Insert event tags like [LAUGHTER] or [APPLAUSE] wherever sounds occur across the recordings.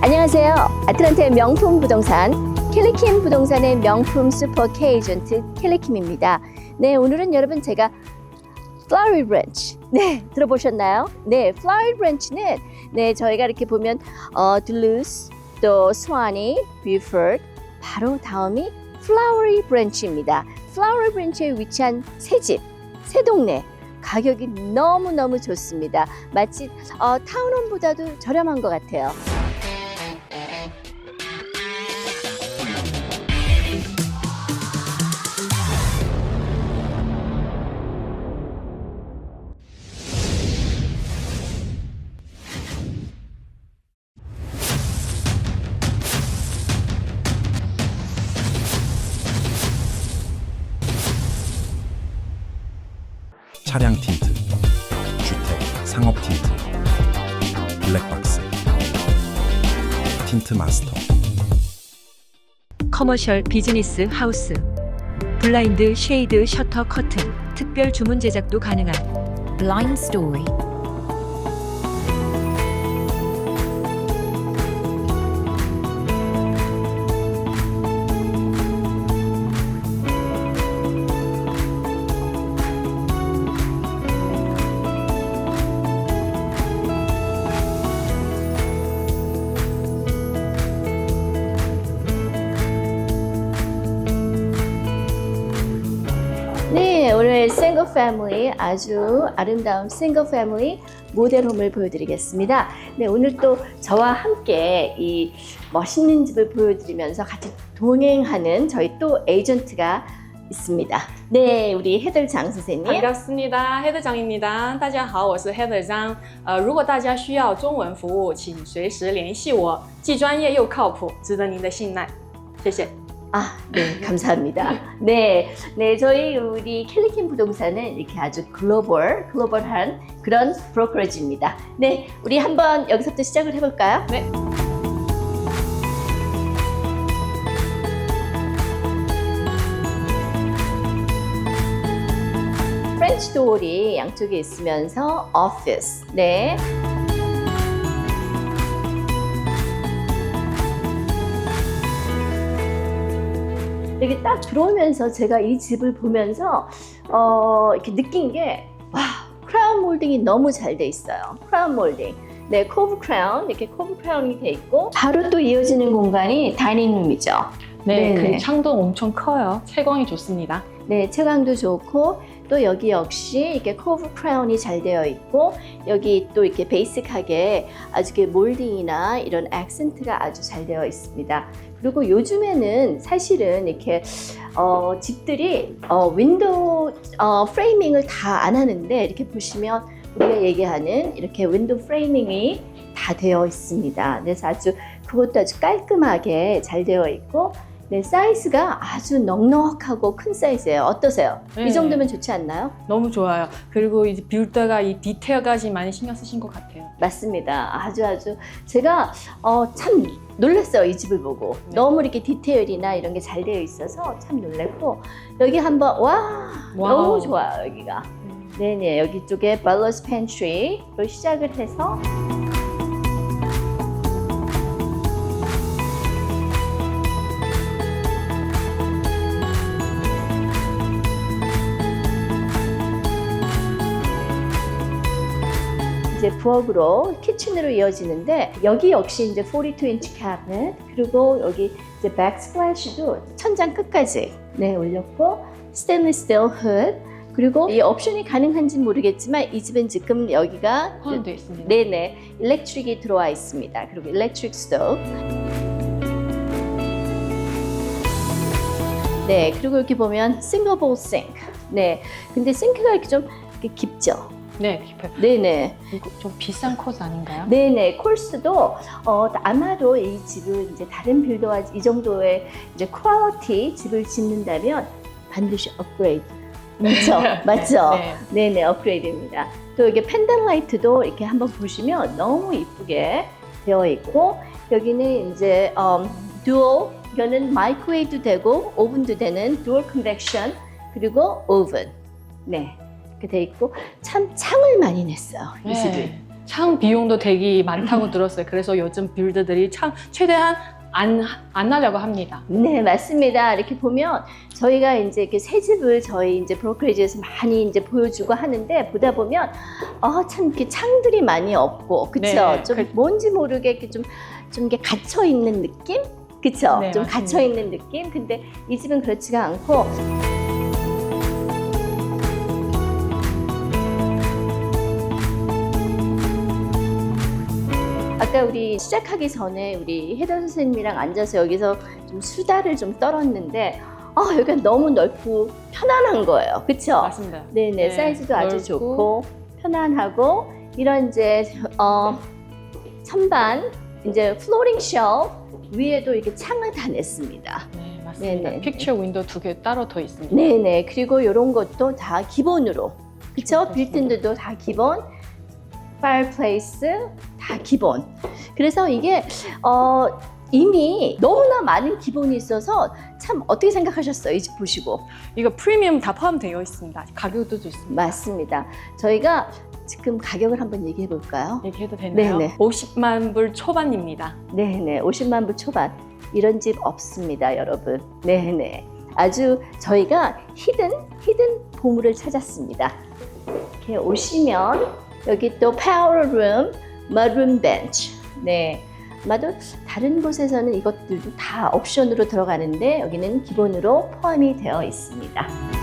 안녕하세요. 아틀란타의 명품 부동산 킬리킴 부동산의 명품 슈퍼 K 에이전트 킬리킴입니다. 네, 오늘은 여러분 제가 플라워리 브랜치 네 들어보셨나요? 네, 플라워리 브랜치는 네 저희가 이렇게 보면 어, 둘루스 또 스와니, 뷰포드 바로 다음이 플라워리 브랜치입니다. 플라워리 브랜치에 위치한 새 집, 새 동네 가격이 너무 너무 좋습니다. 마치 어, 타운홈보다도 저렴한 것 같아요. 상업 틴트, 블랙박스, 틴트 마스터, 커머셜 비즈니스 하우스. 블라인드 쉐이드 셔터 커튼. 특별 주문 제작도 가능한. Blind Story. 네, 패밀리 아주 아름다운 싱글 패밀리 모델홈을 보여드리겠습니다. 네, 오늘 또 저와 함께 이 멋있는 집을 보여드리면서 같이 동행하는 저희 또 에이전트가 있습니다. 네, 우리 헤들 장 선생님. 很高斯尼达黑德张입니다大家好，我是黑德张。呃，如果大家需要中文服务，请随时联系我，既专业又靠谱，值得您的信赖。谢谢。 아, 네, 감사합니다. 네, 네, 저희 우리 캘리킨 부동산은 이렇게 아주 글로벌, 글로벌한 그런 브로커리지입니다. 네, 우리 한번 여기서부터 시작을 해볼까요? 네. 프렌치 도어이 양쪽에 있으면서 오피스. 네. 이렇게 딱 들어오면서 제가 이 집을 보면서 어, 이렇게 느낀 게 와, 크라운 몰딩이 너무 잘 돼 있어요. 크라운 몰딩. 네, 코브 크라운 이렇게 코브 크라운이 돼 있고 바로 또 이어지는 공간이 다이닝룸이죠. 네, 네네. 그 창도 엄청 커요. 채광이 좋습니다. 네, 채광도 좋고 또 여기 역시 이렇게 코브 크라운이 잘 되어 있고 여기 또 이렇게 베이직하게 아주 이렇게 몰딩이나 이런 액센트가 아주 잘 되어 있습니다. 그리고 요즘에는 사실은 이렇게 어, 집들이 어, 윈도우 어, 프레이밍을 다 안 하는데 이렇게 보시면 우리가 얘기하는 이렇게 윈도우 프레이밍이 다 되어 있습니다. 그래서 아주 그것도 아주 깔끔하게 잘 되어 있고 네, 사이즈가 아주 넉넉하고 큰 사이즈예요. 어떠세요? 네. 이 정도면 좋지 않나요? 너무 좋아요. 그리고 이제 빌더가 이 디테일까지 많이 신경 쓰신 것 같아요. 맞습니다. 아주 아주 제가 어, 참 놀랐어요. 이 집을 보고 네. 너무 이렇게 디테일이나 이런 게 잘 되어 있어서 참 놀랐고 여기 한번 와 와우. 너무 좋아요 여기가. 네네 여기 쪽에 발러스 팬트리로 시작을 해서 이제 부엌으로 키친으로 이어지는데 여기 역시 이제 42인치 캐비넷 그리고 여기 이제 백스플래시도 천장 끝까지 네 올렸고 스테인리스 스틸 훗 그리고 이 옵션이 가능한지 는 모르겠지만 이 집은 지금 여기가 포함되어 있습니다. 네네 일렉트릭이 들어와 있습니다. 그리고 일렉트릭 스토브 네 그리고 이렇게 보면 싱글 볼 싱크 네 근데 싱크가 이렇게 좀 이렇게 깊죠. 네, 깊어요. 네네. 이거 좀 비싼 코스 아닌가요? 네네. 콜스도 어, 아마도 이 집을 이제 다른 빌더와 이 정도의 이제 퀄리티 집을 짓는다면 반드시 업그레이드. 맞죠 [LAUGHS] 맞죠? 네. 네네. 업그레이드입니다. 또 이게 펜던 라이트도 이렇게 한번 보시면 너무 이쁘게 되어 있고 여기는 이제 음, 듀얼 이거는 마이크웨이도 되고 오븐도 되는 듀얼 컨벡션 그리고 오븐 네 이렇게 돼 있고 참 창을 많이 냈어요 이 집을 네. 창 비용도 되게 많다고 [LAUGHS] 들었어요. 그래서 요즘 빌드들이 창 최대한 안, 안 하려고 합니다. 네, 맞습니다. 이렇게 보면 저희가 이제 이렇게 새 집을 저희 이제 브로커리지에서 많이 이제 보여주고 하는데 보다 보면 어, 참 이렇게 창들이 많이 없고 그쵸? 네, 좀 그- 뭔지 모르게 이렇게 좀, 좀 이게 갇혀 있는 느낌? 그쵸? 네, 좀 맞습니다. 갇혀 있는 느낌? 근데 이 집은 그렇지가 않고 아까 우리 시작하기 전에 우리 혜다 선생님이랑 앉아서 여기서 좀 수다를 좀 떨었는데 아 여기가 너무 넓고 편안한 거예요. 그렇죠? 맞습니다. 네네 네, 사이즈도 아주 넓고. 좋고 편안하고 이런 이제 어 선반 이제 플로링 쉘 위에도 이렇게 창을 다 냈습니다. 네, 맞습니다. 네네. 픽처 윈도우 두 개 따로 더 있습니다. 네네 그리고 이런 것도 다 기본으로 그쵸? 그렇습니다. 빌트인들도 다 기본 파이어플레이스 다 기본 그래서 이게 어 이미 너무나 많은 기본이 있어서 참 어떻게 생각하셨어요 이 집 보시고 이거 프리미엄 다 포함되어 있습니다. 가격도 있습니다. 맞습니다 저희가 지금 가격을 한번 얘기해 볼까요? 얘기해도 되나요? 네네. 50만 불 초반입니다. 네네 50만 불 초반 이런 집 없습니다 여러분 네네 아주 저희가 히든 히든 보물을 찾았습니다 이렇게 오시면 여기 또 파워룸 머룸 벤치 네. 아마도 다른 곳에서는 이것들도 다 옵션으로 들어가는데 여기는 기본으로 포함이 되어 있습니다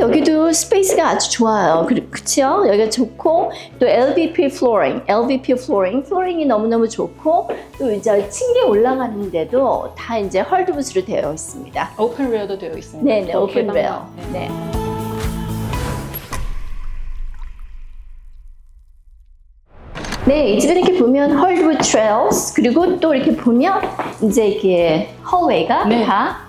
여기도 스페이스가 아주 좋아요. 그, 그쵸? 여기가 좋고, 또 LVP flooring, LVP flooring, 플로링이 너무너무 좋고, 또 이제 층계 올라가는데도 다 이제 헐드붓으로 되어 있습니다. 오픈 레어도 되어 있습니다. 네네, 또 오픈 레어. 네. 네. 네, 이 집에 이렇게 보면 헐드붓 트레일스, 그리고 또 이렇게 보면 이제 이렇게 홀웨이가 네. 다다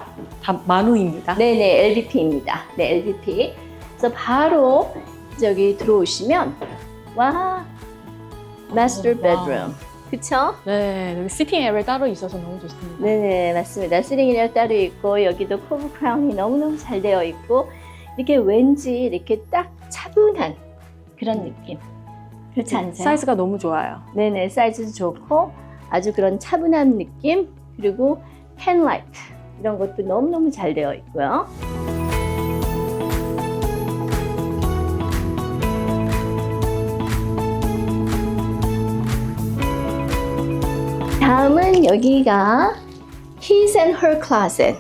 만우입니다. 네네, LVP입니다. 네, LVP. 그래서 바로 저기 들어오시면 와, 마스터. 베드룸. 그쵸? 네, 여기 시팅 에리어 따로 있어서 너무 좋습니다. 네네, 맞습니다. 스링이랑 따로 있고 여기도 코브 크라운이 너무너무 잘 되어 있고 이게 왠지 이렇게 딱 차분한 그런 느낌. 그렇지? 네, 사이즈가 너무 좋아요. 네네, 사이즈도 좋고 아주 그런 차분한 느낌 그리고 펜라이트 이런 것도 너무너무 잘 되어 있고요. 다음은 여기가 his and her closet.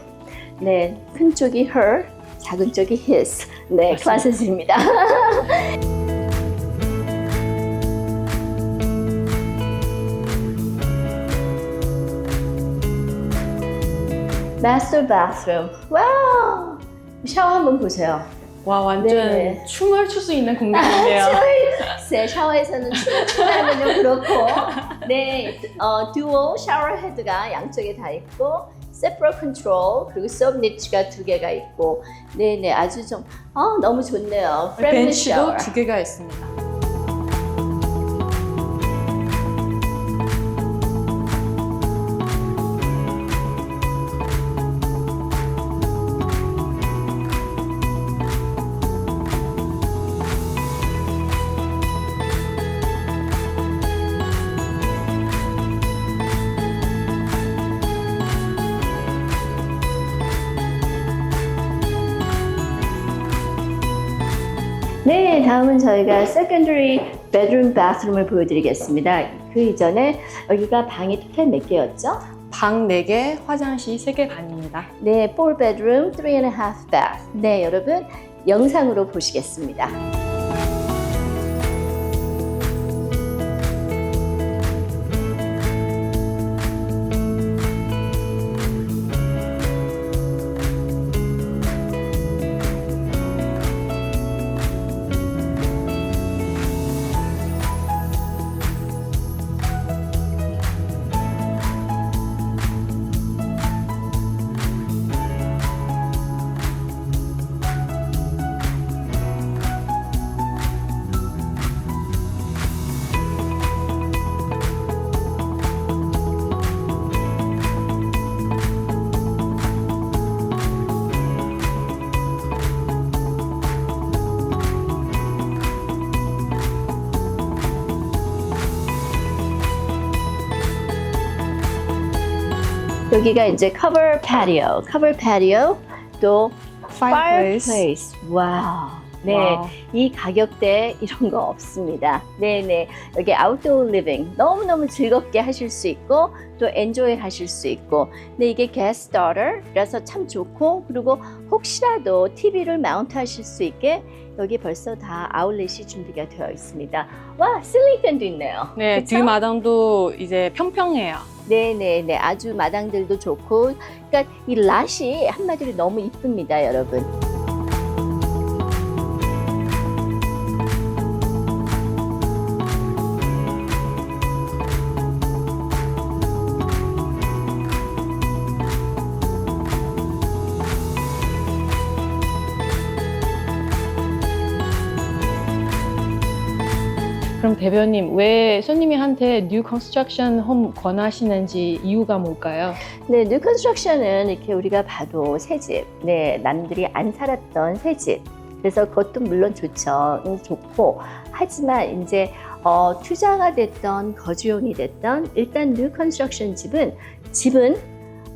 네, 큰 쪽이 her, 작은 쪽이 his. 네, 맞습니다. 클래스입니다. [LAUGHS] 마스터 바스룸. 와우! 샤워 한번 보세요. 와, 완전 네. 춤을 출 수 있는 [LAUGHS] 공간인데요. 네, 샤워에서는 춤을 추다면 그렇고, 네, 어, 듀오 샤워 헤드가 양쪽에 다 있고, 세프로 컨트롤 그리고 서브 니치가 두 개가 있고, 네, 네, 아주 좀, 아, 너무 좋네요. 벤치도 샤워. 두 개가 있습니다. 다음은 저희가 secondary bedroom bathroom을 보여드리겠습니다. 그 이전에 여기가 방이 토탈 몇 개였죠? 방 4개, 화장실 3개 반입니다. 네, 4 bedroom, 3 and a half bath. 네, 여러분 영상으로 보시겠습니다. 여기가 이제 cover patio, cover patio, 또 Fireplace. fireplace. 와우. 네, 와우. 이 가격대 이런 거 없습니다. 네 네. 여기 outdoor living 너무너무 즐겁게 하실 수 있고 또 enjoy 하실 수 있고 근데 이게 starter라서 참 좋고 그리고 혹시라도 TV를 마운트 하실 수 있게 여기 벌써 다 아울렛이 준비가 되어 있습니다. 와, 실링팬도 있네요. 네, 그쵸? 뒷마당도 이제 평평해요. 네네네. 아주 마당들도 좋고 그러니까 이 랏이 한마디로 너무 이쁩니다, 여러분. 그럼 대표님 왜 손님이한테 뉴 컨스트럭션 홈 권하시는지 이유가 뭘까요? 네, 뉴 컨스트럭션은 이렇게 우리가 봐도 새 집, 네, 남들이 안 살았던 새 집. 그래서 그것도 물론 좋죠. 음, 좋고. 하지만 이제 어, 투자가 됐던 거주용이 됐던 일단 뉴 컨스트럭션 집은 집은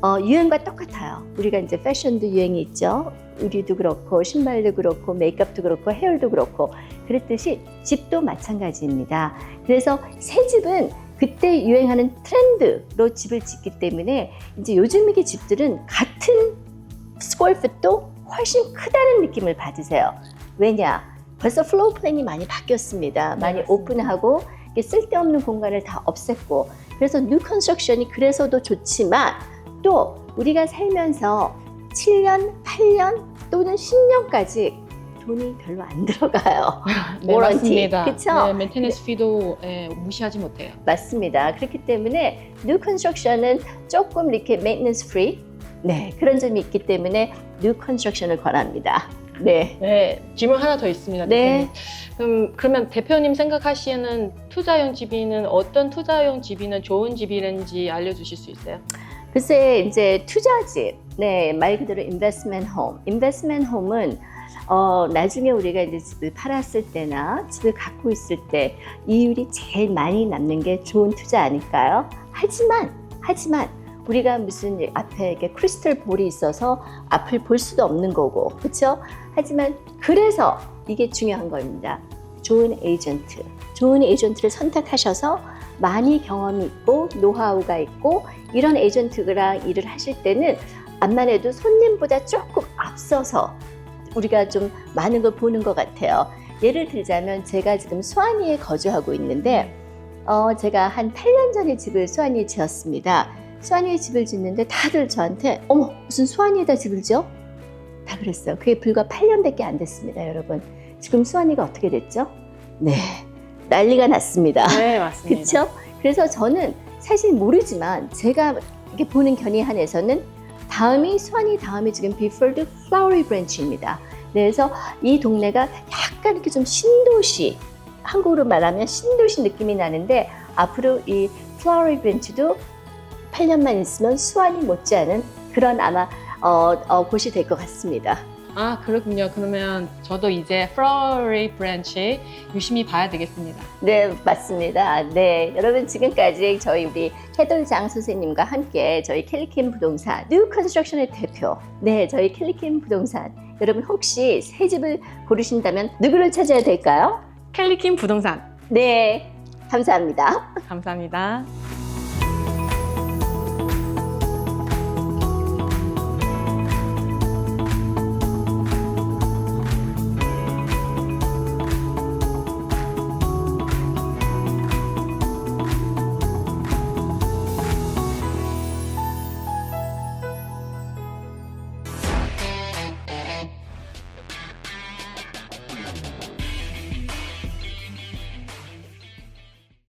어, 유행과 똑같아요. 우리가 이제 패션도 유행이 있죠. 의류도 그렇고 신발도 그렇고 메이크업도 그렇고 헤어도 그렇고 그랬듯이 집도 마찬가지입니다. 그래서 새 집은 그때 유행하는 트렌드로 집을 짓기 때문에 이제 요즘 이게 집들은 같은 스퀘어핏도 훨씬 크다는 느낌을 받으세요. 왜냐? 벌써 플로우 플랜이 많이 바뀌었습니다. 많이 맞습니다. 오픈하고 쓸데없는 공간을 다 없앴고 그래서 뉴 컨스트럭션이 그래서도 좋지만 또 우리가 살면서 7년, 8년 또는 10년까지 돈이 별로 안 들어가요. [LAUGHS] 네, [LAUGHS] 워런티. 그쵸? 네, 메인테너스 피도 예, 무시하지 못해요. 맞습니다. 그렇기 때문에 뉴 컨스트럭션은 조금 이렇게 메인턴스 프리 네, 그런 점이 있기 때문에 뉴 컨스트럭션을 권합니다. 네. 네, 질문 하나 더 있습니다. 네. 대표님. 그럼 그러면 대표님 생각하시는 투자용 집이는 어떤 투자용 집이는 좋은 집이는지 알려주실 수 있어요? 글쎄 이제 투자집, 네, 말 그대로 인베스트먼트 홈. 인베스트먼트 홈은 어, 나중에 우리가 이제 집을 팔았을 때나 집을 갖고 있을 때 이율이 제일 많이 남는 게 좋은 투자 아닐까요? 하지만, 하지만 우리가 무슨 앞에 이렇게 크리스탈 볼이 있어서 앞을 볼 수도 없는 거고, 그렇죠? 하지만 그래서 이게 중요한 겁니다. 좋은 에이전트, 좋은 에이전트를 선택하셔서 많이 경험이 있고 노하우가 있고 이런 에이전트랑 일을 하실 때는 암만 해도 손님보다 조금 앞서서 우리가 좀 많은 걸 보는 것 같아요. 예를 들자면 제가 지금 수완이에 거주하고 있는데 어, 제가 한 8년 전에 집을 수완이에 지었습니다. 수완이에 집을 짓는데 다들 저한테 어머 무슨 수완이에다 집을 지어? 다 그랬어요. 그게 불과 8년밖에 안 됐습니다, 여러분. 지금 수완이가 어떻게 됐죠? 네, 난리가 났습니다. 네, 맞습니다. [LAUGHS] 그렇죠? 그래서 저는 사실 모르지만 제가 이렇게 보는 견해 한에서는 다음이 수완이 다음이 지금 비폴드 플라워리 브랜치입니다. 네, 그래서 이 동네가 약간 이렇게 좀 신도시 한국으로 말하면 신도시 느낌이 나는데 앞으로 이 플라워리 브랜치도 8년만 있으면 수완이 못지않은 그런 아마 어, 어, 곳이 될 것 같습니다. 아 그렇군요. 그러면 저도 이제 플로리 브랜치 유심히 봐야 되겠습니다. 네, 맞습니다. 네, 여러분 지금까지 저희 우리 해돌장 선생님과 함께 저희 캘리킴 부동산 뉴 컨스트럭션의 대표, 네, 저희 캘리킴 부동산 여러분 혹시 새 집을 고르신다면 누구를 찾아야 될까요? 캘리킴 부동산 네, 감사합니다. 감사합니다.